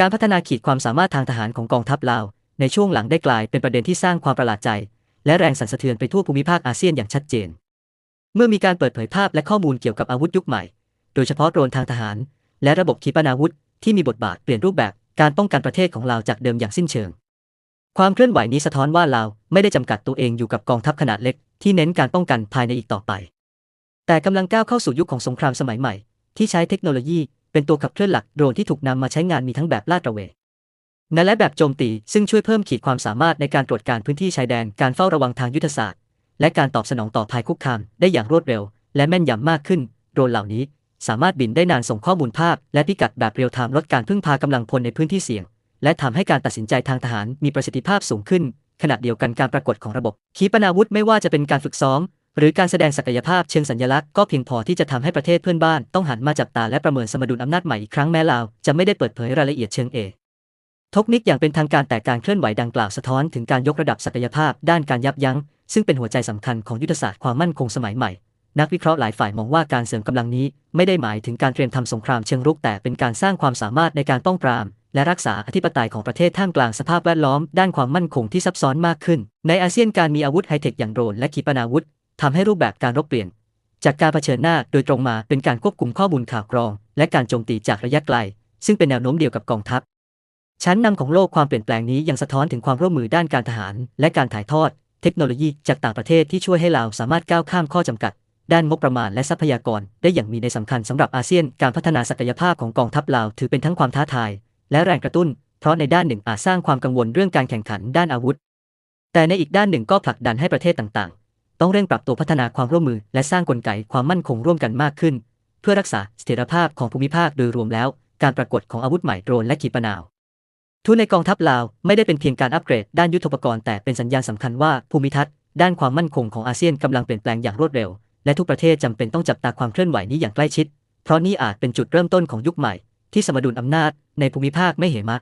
การพัฒนาขีดความสามารถทางทหารของกองทัพลาว ในช่วงหลังได้กลายเป็นประเด็นที่สร้างความประหลาดใจ และแรงสั่นสะเทือนไปทั่วภูมิภาคอาเซียนอย่างชัดเจน เมื่อมีการเปิดเผยภาพและข้อมูลเกี่ยวกับอาวุธยุคใหม่ โดยเฉพาะโดรนทางทหาร และระบบขีปนาวุธที่มีบทบาทเปลี่ยนรูปแบบการป้องกันประเทศของลาวจากเดิมอย่างสิ้นเชิง ความเคลื่อนไหวนี้สะท้อนว่าลาวไม่ได้จำกัดตัวเองอยู่กับกองทัพขนาดเล็ก ที่เน้นการป้องกันภายในอีกต่อไป แต่กำลังก้าวเข้าสู่ยุคของสงครามสมัยใหม่ ที่ใช้เทคโนโลยี เป็นตัวขับเคลื่อนหลักโดรนที่ถูกนำมาใช้งานมีทั้งแบบลาดตระเวนและแบบโจมตี ซึ่งช่วยเพิ่มขีดความสามารถในการตรวจการพื้นที่ชายแดน การเฝ้าระวังทางยุทธศาสตร์ และการตอบสนองต่อภัยคุกคามได้อย่างรวดเร็ว และแม่นยำมากขึ้น โดรนเหล่านี้สามารถบินได้นานส่งข้อมูลภาพ และพิกัดแบบเรียลไทม์ลดการพึ่งพากำลังพลในพื้นที่เสี่ยง และทำให้การตัดสินใจทางทหารมีประสิทธิภาพสูงขึ้น ขณะเดียวกันการปรากฏของระบบขีปนาวุธไม่ว่าจะเป็นการฝึกซ้อม หรือการแสดงศักยภาพเชิงสัญลักษณ์ก็เพียงพอที่จะทำให้ประเทศเพื่อนบ้านต้องหันมาจับตาและประเมินสมดุลอำนาจใหม่อีกครั้งแม้ลาวจะไม่ได้เปิดเผยรายละเอียดเชิงเอทกนิกอย่างเป็นทางการแต่การเคลื่อนไหวดังกล่าวสะท้อนถึงการยกระดับศักยภาพด้านการยับยั้ง ซึ่งเป็นหัวใจสำคัญของยุทธศาสตร์ความมั่นคงสมัยใหม่ นักวิเคราะห์หลายฝ่ายมองว่าการเสริมกำลังนี้ ไม่ได้หมายถึงการเตรียมทำสงครามเชิงรุกแต่เป็นการสร้างความสามารถในการป้องปราม และรักษาอธิปไตยของประเทศท่ามกลางสภาพแวดล้อม ด้านความมั่นคงที่ซับซ้อนมากขึ้น ในอาเซียนการมีอาวุธไฮเทคอย่างโดรนและขีปนาวุธ ทำให้รูปแบบการรบเปลี่ยน จากการเผชิญหน้าโดยตรงมาเป็นการควบคุมข้อมูลข่าวกรอง และการโจมตีจากระยะไกล ซึ่งเป็นแนวโน้มเดียวกับกองทัพ ชั้นนำของโลกความเปลี่ยนแปลงนี้ยังสะท้อนถึงความร่วมมือด้านการทหาร และการถ่ายทอด เทคโนโลยีจากต่างประเทศที่ช่วยให้ลาวสามารถก้าวข้ามข้อจำกัด ด้านงบประมาณและทรัพยากร ได้อย่างมีในสำคัญสำหรับอาเซียนการพัฒนาศักยภาพของกองทัพลาวถือเป็นทั้งความท้าทาย และแรงกระตุ้น เพราะในด้านหนึ่งอาจสร้างความกังวลเรื่องการแข่งขันด้านอาวุธ แต่ในอีกด้านหนึ่งก็ผลักดันให้ประเทศต่าง ต้องเร่งปรับตัวพัฒนาความร่วมมือ และสร้างกลไกความมั่นคงร่วมกันมากขึ้น เพื่อรักษาเสถียรภาพของภูมิภาคโดยรวมแล้ว การปรากฏของอาวุธใหม่โดรนและขีปนาวุธทุนในกองทัพลาวไม่ได้เป็นเพียงการอัปเกรดด้านยุทธปกรณ์แต่เป็นสัญญาณสำคัญว่าภูมิทัศน์ด้านความมั่นคงของอาเซียนกำลังเปลี่ยนแปลงอย่างรวดเร็ว และทุกประเทศจำเป็นต้องจับตาความเคลื่อนไหวนี้อย่างใกล้ชิด เพราะนี่อาจเป็นจุดเริ่มต้นของยุคใหม่ ที่สมดุลอำนาจในภูมิภาคไม่เหมะ